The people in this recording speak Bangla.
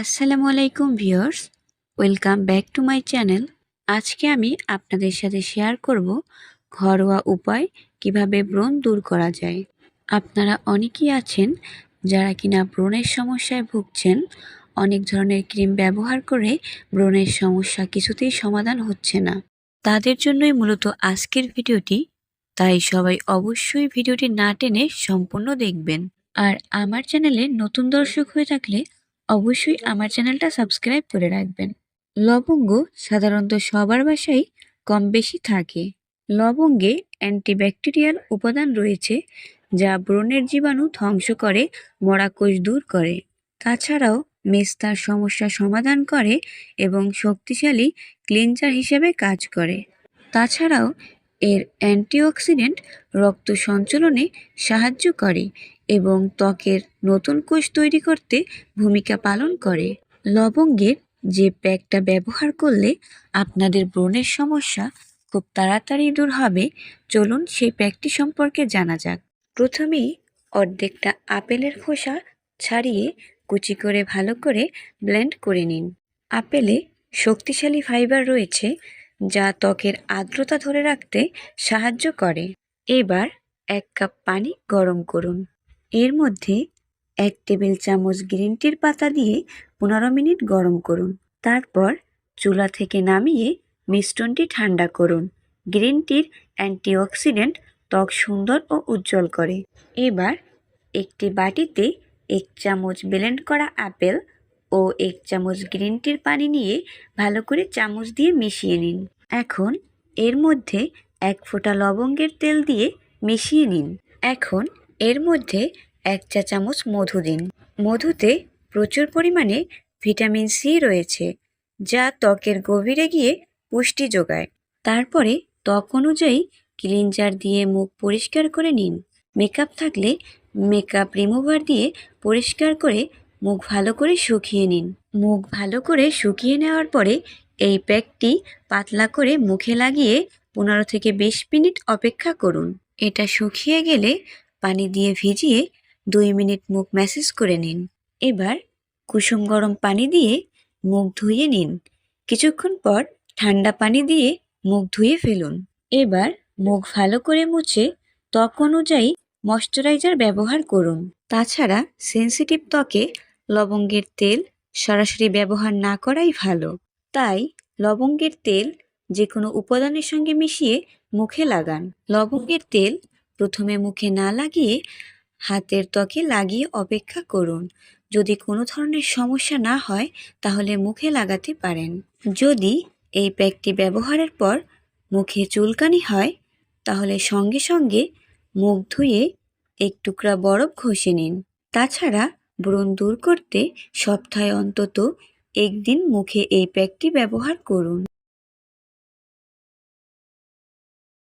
আসসালামু আলাইকুম viewers, welcome back to my channel. আজকে আমি আপনাদের সাথে শেয়ার করব ঘরোয়া উপায় কীভাবে ব্রণ দূর করা যায়। আপনারা অনেকেই আছেন যারা কিনা ব্রণের সমস্যায় ভুগছেন, অনেক ধরনের ক্রিম ব্যবহার করে ব্রণের সমস্যা কিছুতেই সমাধান হচ্ছে না। তাদের জন্যই মূলত আজকের ভিডিওটি, তাই সবাই অবশ্যই ভিডিওটি না টেনে সম্পূর্ণ দেখবেন। আর আমার চ্যানেলে নতুন দর্শক হয়ে থাকলে অবশ্যই আমার চ্যানেলটা সাবস্ক্রাইব করে রাখবেন। লবঙ্গ সাধারণত সবার বাসায় কম বেশি থাকে। লবঙ্গে অ্যান্টিব্যাকটেরিয়াল উপাদান রয়েছে, যা ব্রণের জীবাণু ধ্বংস করে, মরাকোষ দূর করে। তাছাড়াও মেস্তার সমস্যা সমাধান করে এবং শক্তিশালী ক্লিনজার হিসেবে কাজ করে। তাছাড়াও এর অ্যান্টিঅক্সিডেন্ট রক্ত সঞ্চালনে সাহায্য করে এবং ত্বকের নতুন কোষ তৈরি করতে ভূমিকা পালন করে। লবঙ্গের যে প্যাকটা ব্যবহার করলে আপনাদের ব্রণের সমস্যা খুব তাড়াতাড়ি দূর হবে। চলুন সেই প্যাকটি সম্পর্কে জানা যাক। প্রথমেই অর্ধেকটা আপেলের খোসা ছাড়িয়ে কুচি করে ভালো করে ব্লেন্ড করে নিন। আপেলে শক্তিশালী ফাইবার রয়েছে যা ত্বকের আর্দ্রতা ধরে রাখতে সাহায্য করে। এবার এক কাপ পানি গরম করুন। এর মধ্যে এক টেবিল চামচ গ্রিন টির পাতা দিয়ে পনেরো মিনিট গরম করুন। তারপর চুলা থেকে নামিয়ে মিশ্রণটি ঠান্ডা করুন। গ্রিন টির অ্যান্টিঅক্সিডেন্ট ত্বক সুন্দর ও উজ্জ্বল করে। এবার একটি বাটিতে এক চামচ ব্লেন্ড করা আপেল ও এক চামচ গ্রিন টির পানি নিয়ে ভালো করে চামচ দিয়ে মিশিয়ে নিন। এখন এর মধ্যে এক ফোঁটা লবঙ্গের তেল দিয়ে মিশিয়ে নিন। এখন এর মধ্যে এক চা চামচ মধু দিন। মধুতে প্রচুর পরিমাণে ভিটামিন সি রয়েছে, যা ত্বকের গভীরে গিয়ে পুষ্টি যোগায়। তারপরে ত্বক অনুযায়ী ক্লিনজার দিয়ে মুখ পরিষ্কার করে নিন। মেকআপ থাকলে মেকআপ রিমুভার দিয়ে পরিষ্কার করে মুখ ভালো করে শুকিয়ে নিন। মুখ ভালো করে শুকিয়ে নেওয়ার পরে এই প্যাকটি পাতলা করে মুখে লাগিয়ে পনেরো থেকে বিশ মিনিট অপেক্ষা করুন। এটা শুকিয়ে গেলে পানি দিয়ে ভিজিয়ে দুই মিনিট মুখ ম্যাসেজ করে নিন। এবার কুসুম গরম পানি দিয়ে মুখ ধুয়ে নিন। কিছুক্ষণ পর ঠান্ডা পানি দিয়ে মুখ ধুয়ে ফেলুন। এবার মুখ ভালো করে মুছে ত্বক অনুযায়ী ময়শ্চারাইজার ব্যবহার করুন। তাছাড়া সেন্সিটিভ ত্বকে লবঙ্গের তেল সরাসরি ব্যবহার না করাই ভালো। তাই লবঙ্গের তেল যে কোনো উপাদানের সঙ্গে মিশিয়ে মুখে লাগান। লবঙ্গের তেল প্রথমে মুখে না লাগিয়ে হাতের ত্বকে লাগিয়ে অপেক্ষা করুন। যদি কোনো ধরনের সমস্যা না হয়, তাহলে মুখে লাগাতে পারেন। যদি এই প্যাকটি ব্যবহারের পর মুখে চুলকানি হয়, তাহলে সঙ্গে সঙ্গে মুখ ধুয়ে এক টুকরা বরফ ঘষে নিন। তাছাড়া ব্রণ দূর করতে সপ্তাহে অন্তত একদিন মুখে এই প্যাকটি ব্যবহার করুন।